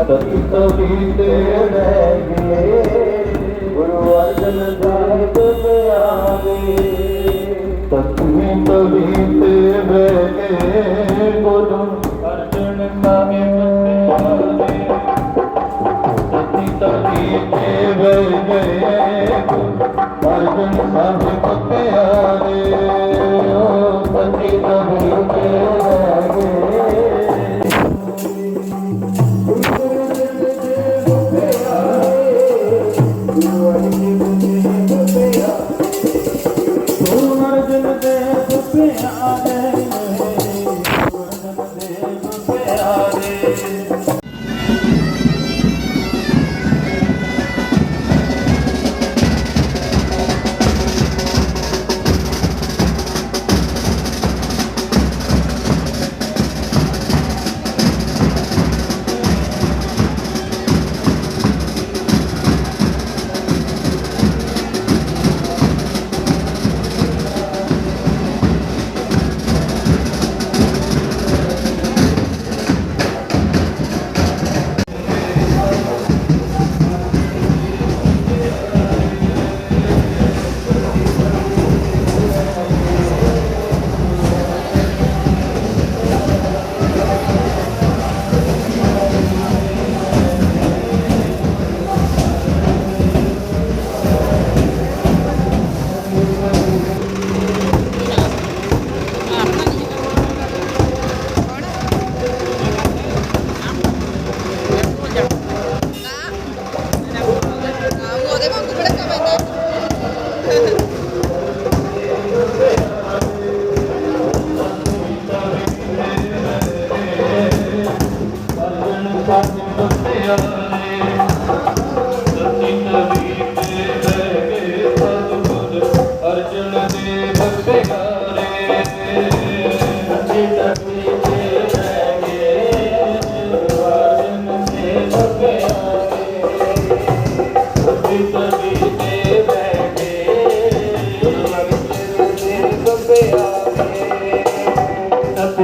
ਕਦਮ ਤਵੀ ਤੇ ਰਹਿ ਗਏ ਗੁਰੂ ਅਰਜਨ ਦੇਵ ਪਿਆਰੇ ਤਤਮੀ ਤਵੀ ਤੇ ਰਹਿ ਗਏ ਗੁਰੂ ਅਰਜਨ ਨਾਮੇ ਪਿਆਰੇ ਤਤੀ ਤਵੀ ਤੇ ਰਹਿ ਗਏ ਅਰਜਨ ਸਾਹਿਬ ਪਿਆਰੇ ਤਤੀ ਤਵੀ ਤੇ ਰਹਿ ਗਏ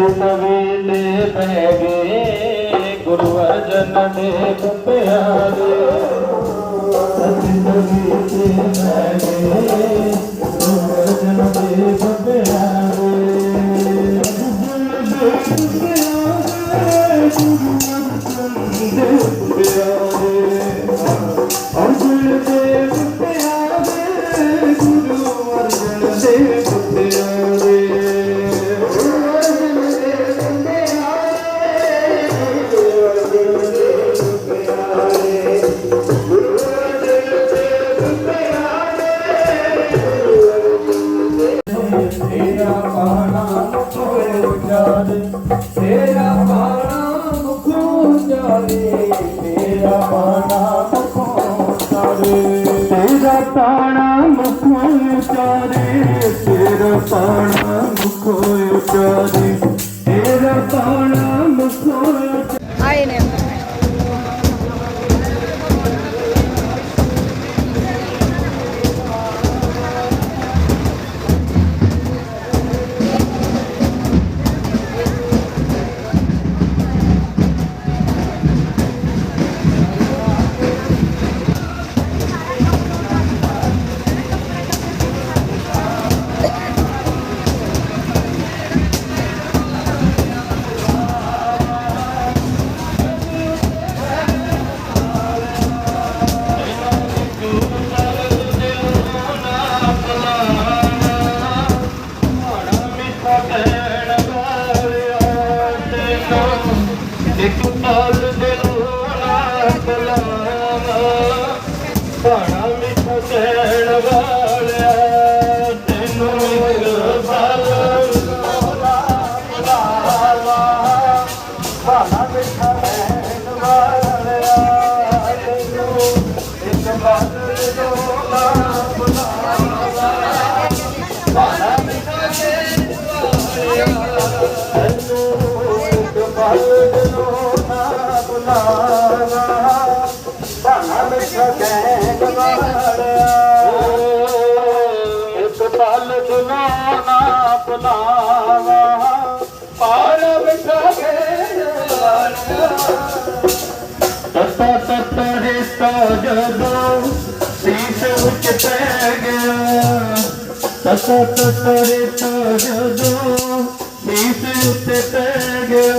ਸਵੇਲੇ ਪੈ ਗਏ ਗੁਰੂ ਅਰਜਨ ਦੇਵ ਪਿਆਰੇ ਸਤਿ ਸਵੇਲੇ ਪੈ ਗਏ। ਗੁਰੂ ਅਰਜਨ ਦੇਵ ਪਿਆਰੇ ਗੁਰੂ ਅਰਜਨ ਦੇਵ ਪਿਆਰੇ ਪਾਣਾ ਮੁਖੋਂ ਉਚਾਰੇ ਤੇਰਾ ਪਾਣਾ ਮੁਖੋਂ ਉਚਾਰੇ। ಶರಣವಾ ਤਤ ਤਤ ਰਿਸ਼ਤਾ ਜਦੋਂ ਸੀਸ ਉੱਚ ਪੈ ਗਿਆ। ਤਤ ਤਤ ਰਿਸ਼ਤਾ ਜਦੋਂ ਸੀਸ ਉੱਤੇ ਪੈ ਗਿਆ।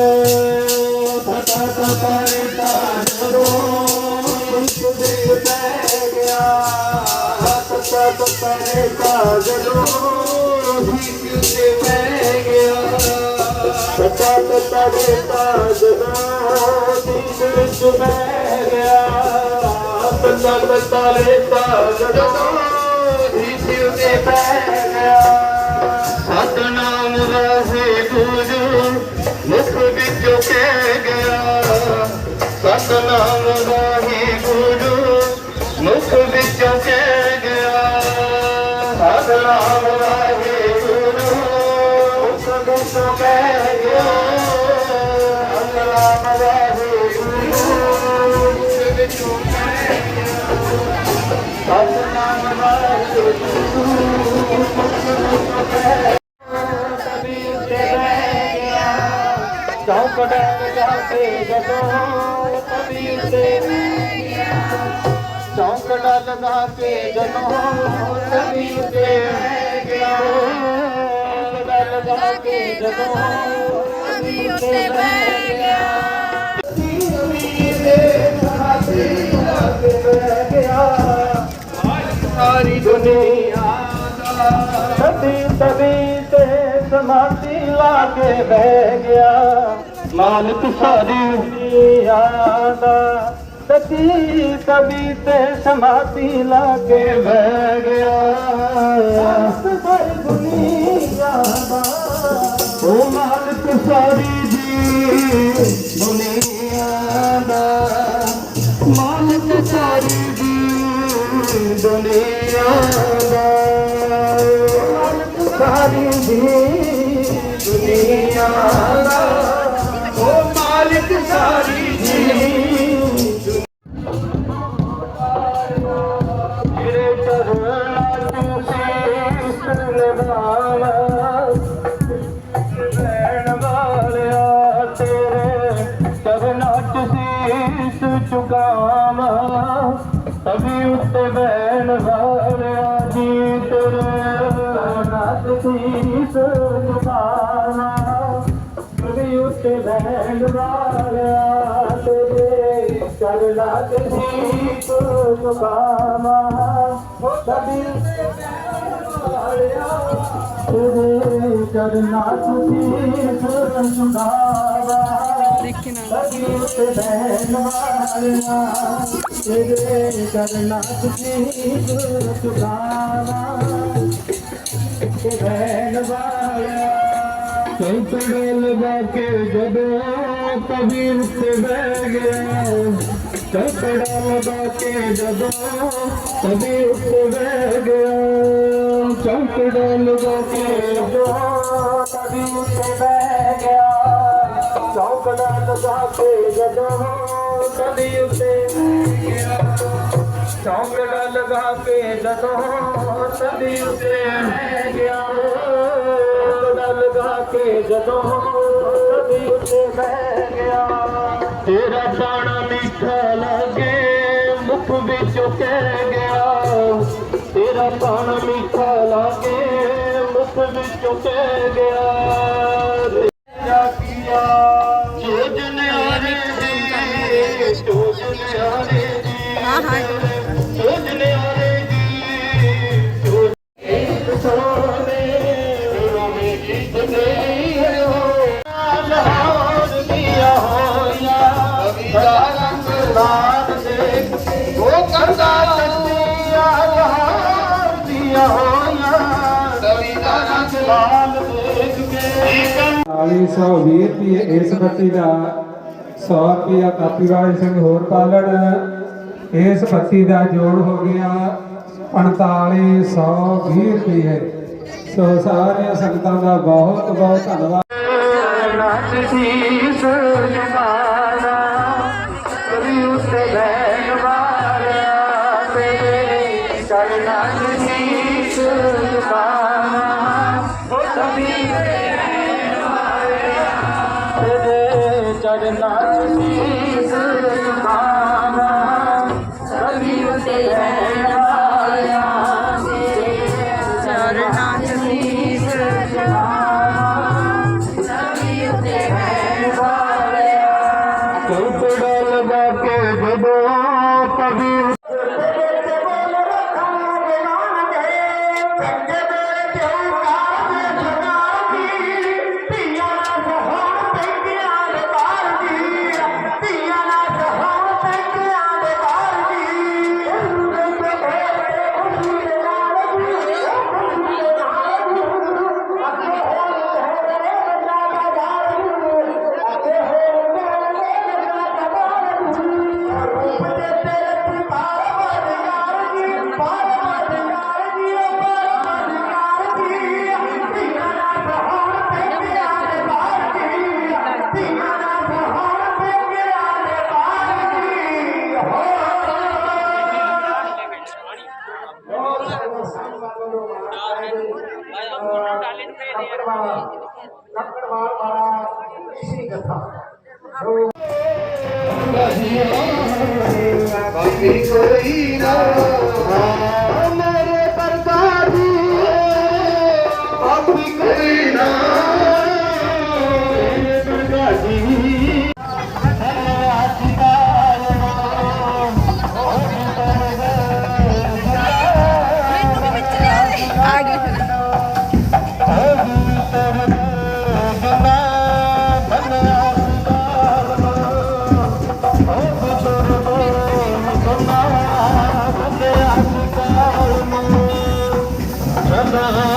ਤਤ ਤਤ ਰਿਸ਼ਤਾ ਜਦੋਂ ਸੀਸ ਉੱਤੇ ਪੈ ਗਿਆ। ਤਤ ਤਤ ਰਿਸ਼ਤਾ ਜਦੋਂ ਤੱਤਾ ਤੱਤਾ ਰੇ ਤਾ ਜਦੋਂ ਢੀਕ ਵਿੱਚ ਬਹਿ ਗਿਆ ਤੱਤਾ ਤੱਤਾ ਰੇ ਤਾ ਜਦੋਂ ਢੀਕ ਤੇ ਚੌਕੜਾ ਲਗਾ ਕੇ ਜਦੋਂ ਕਬੀ ਉਤੇ ਚੌਕੜਾ ਲਗਾ ਕੇ ਜਦੋਂ ਕਬੀ ਉਤੇ ਗਿਆ ਚੌਕੜਾ ਲਗਾ ਕੇ ਜਦੋਂ ਕਬੀ ਉਤੇ ਸਮਾਧੀ ਲਾ ਕੇ ਬਹਿ ਗਿਆ। ਮਾਲਕ ਸਾਰੀ ਦੁਨੀਆ ਦਾ ਸਦੀ ਤਬੀ ਤੇ ਸਮਾਧੀ ਲਾ ਕੇ ਬਹਿ ਗਿਆ। ਸਾਰੀ ਦੁਨੀਆ ਦਾ। ਉਹ ਮਾਲਕ ਸਾਰੀ ਜੀ ਦੁਨੀਆ ਦਾ। ਮਾਲਕ ਸਾਰੀ ਦੀ ਦੁਨੀਆ ਸਾਰੀ ਦੀ ਦੁਨੀਆ ਦਾ ਉਹ ਮਾਲਕ ਸਾਰੀ ਦੀ ਤੇਰੇ ਚਰਨਾਂ ਤੋਂ ਸੀਸ ਲਗਾਵਾਂ ਤਬੀ ਉੱਤੇ ਬਹਿਣ ਚਰਨਾਂ ਚ ਸੀਸ ਝੁਕਾਵਾਂ ਤਬੀ ਉੱਤੇ ਬਹਿਣ ਵਾਲਿਆ ਤੇਰੇ ਚਰਨਾਂ ਚ ਸੀਸ ਝੁਕਾਵਾਂ ਤਬੀ ਉੱਤੇ ਬਹਿਣ ਵਾਲਿਆ ਤੇਰੇ ਕਰਨਾ ਤੁਸੀਂ ਸੁਣਾਵਾ ਦੇਖੇ ਨਾ। ਲਗੀ ਉਤੇ ਬਹਿਣ ਵਾਲਿਆ ਤੇਰੇ ਕਰਨਾ ਤੁਸੀਂ ਸੁਣਾਵਾ ਤੇ ਬਹਿਣ ਵਾਲਿਆ ਚੌਂਕੜੇ ਲਗਾ ਕੇ ਜਦੋਂ ਕਬੀਰ ਤੇ ਬਹਿ ਗਿਆ ਚੌਂਕੜਾ ਲਗਾ ਕੇ ਜਦੋਂ ਕਬੀਰ ਤੇ ਬਹਿ ਗਿਆ ਚੌਂਕੜਾ ਲਗਾ ਕੇ ਜਦੋਂ ਕਬੀਰ ਤੇ ਬਹਿ ਗਿਆ ਚੌਂਕੜਾ ਲਗਾ ਕੇ ਜਦੋਂ ਕਬੀਰ ਤੇ ਬਹਿ ਗਿਆ ਚੌਂਕੜਾ ਲਗਾ ਕੇ ਜਦੋਂ ਸਦੀ ਉਤੇ ਬਹਿ ਗਿਆ ਚੌਂਕੜਾ ਲਗਾ ਕੇ ਜਦੋਂ ਸਦੀ ਉਤੇ ਬਹਿ ਗਿਆ। ਤੇਰਾ 40 ਸੌ 20 ਰੁਪਏ ਇਸ ਬੱਤੀ ਦਾ 100 ਰੁਪਏ ਕਾਪੀ ਵਾਲੇ ਸਿੰਘ ਹੋਰ ਪਾਲਣ ਇਸ ਬੱਤੀ ਦਾ ਜੋੜ ਹੋ ਗਿਆ 4520 ਰੁਪਏ। ਸੋ ਸਾਰੀਆਂ ਸੰਗਤਾਂ ਦਾ ਬਹੁਤ ਬਹੁਤ ਧੰਨਵਾਦ ਤੇਰੇ ਵਾਲਾ ਇਸੀ ਬਾਕੀ ਕੋਈ ਨਾ ਮੇਰੇ ਪਰਦਾਦੀ ਬਾਕੀ ਕੋਈ ਨਾ ਕਿੱਥੇ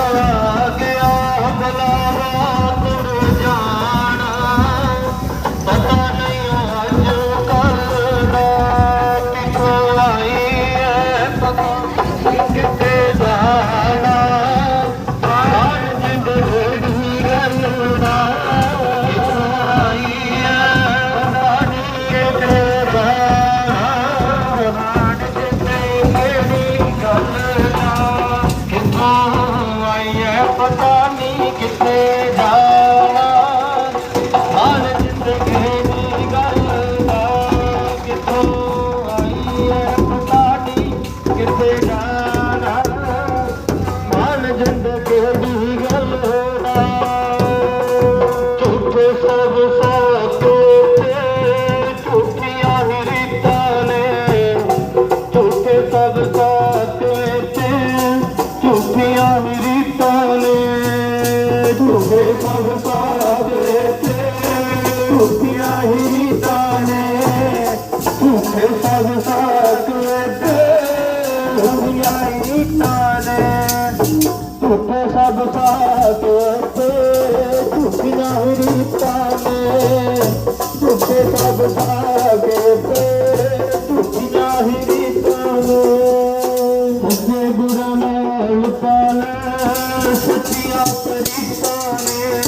ਝੂਠੀਆਂ ਹੀ ਰੀਤਾਂ ਨੇ ਝੂਠੇ ਸਭ ਸਾਥ ਤੇ ਝੂਠੀਆਂ ਰੀਤਾਂ ਨੇ ਝੂਠੇ ਸਭ ਸਾਥ ਤੇ ਝੂਠੀਆਂ ਰੀਤਾਂ ਨੇ ਸੱਚੇ ਗੁਰਾਂ ਨਾਲ ਪਾਲੇ, ਸੱਚੀਆਂ ਪ੍ਰੀਤਾਂ ਨੇ।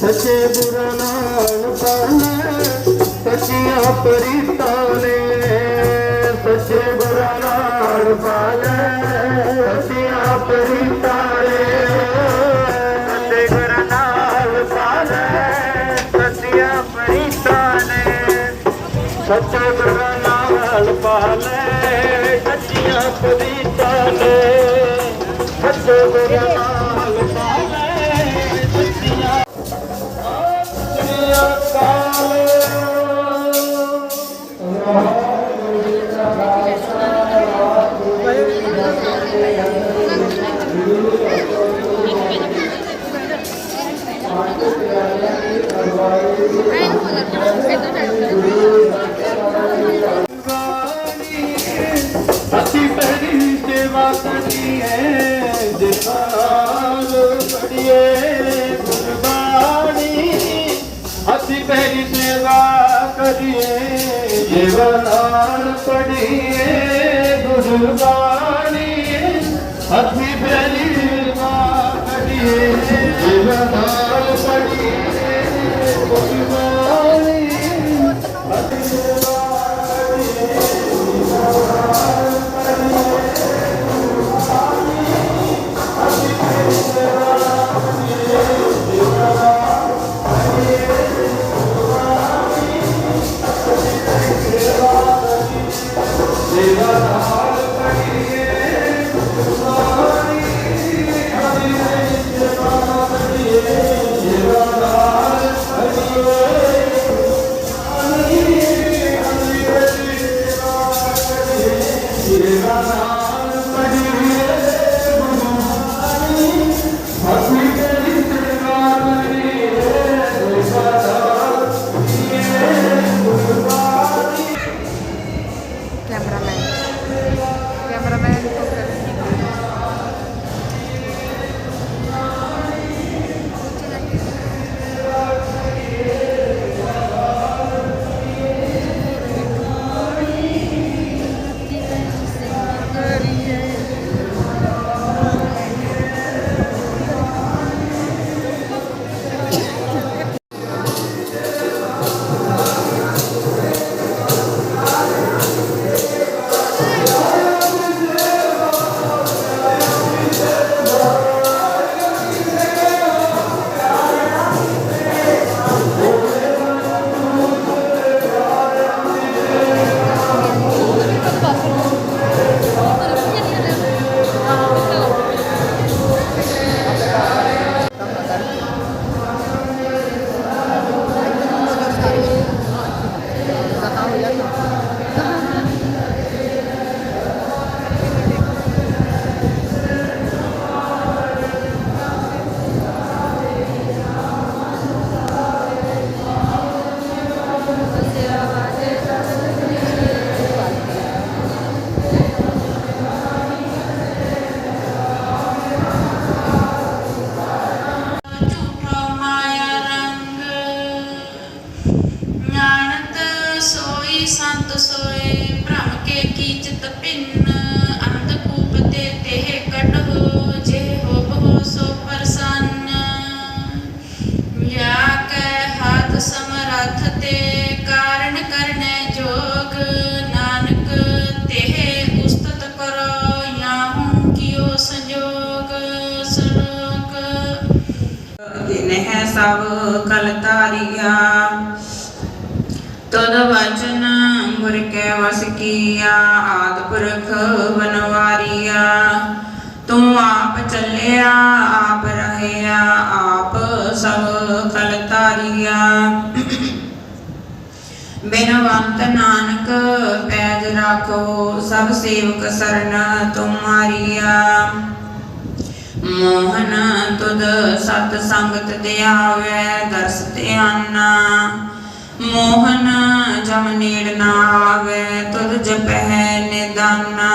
ਸੱਚੇ ਗੁਰਾਂ ਨਾਲ ਪਾਲੇ, ਸੱਚੀਆਂ ਪ੍ਰੀਤਾਂ ਨੇ। ਸੱਚੇ ਗੁਰਾਂ ਨਾਲ ਪਾਲੇ। ਸੱਚੇ ਗੁਰਾਂ ਨਾਲ ਪਾਲੇ ਸੱਚੀਆਂ ਪ੍ਰੀਤਾਂ ਨੇ ਸੱਚੇ ਗੁਰਾਂ ਨਾਲ ਪਾਲੇ ਸੱਚੀਆਂ ਸੱਚੀਆਂ ਕਾਲੇ ਅਸੀਂ ਤੇਰੀ ਸੇਵਾ ਕਰੀਏ ਜਿਸਾਲ ਪੜੀਏ ਗੁਰਬਾਣੀ। ਅਸੀਂ ਤੇਰੀ ਸੇਵਾ ਕਰੀਏ ਜੀਵਨਾਨ ਪੜੀਏ ਗੁਰਬਾਣੀ। ਅਸੀਂ ਤੇਰੀ ਸੇਵਾ ਕਰੀਏ ਜੀਵਨਾਨ ਪੜੀਏ ਗੁਰਬਾਣੀ। ਅਸੀਂ ਤਦ ਵਚਨ ਗੁਰ ਕੈ ਵਸ ਕੀਆ ਆਦ ਪੁਰਖ ਬਨਵਾਰੀਆ ਤੂੰ ਆਪ ਚੱਲਿਆ, ਆਪ ਰਹਿਆ, ਆਪ ਸਭ ਕਲ ਤਾਰੀਆ ਬਿਨਵੰਤ ਨਾਨਕ ਪੈਜ ਰੱਖੋ, ਸਭ ਸੇਵਕ ਸਰਨ ਤੁਮਾਰੀਆ ਮੋਹਨ ਤੁਧ ਸਤ ਸੰਗਤ ਦਿਆਵੈ ਦਰਸ ਧਿਆਨਾ। ਮੋਹਨ ਜਮ ਨੇੜ ਨਾ ਆਵੇ, ਤੁਧ ਜਪਹਿ ਨਿਦਾਨਾ।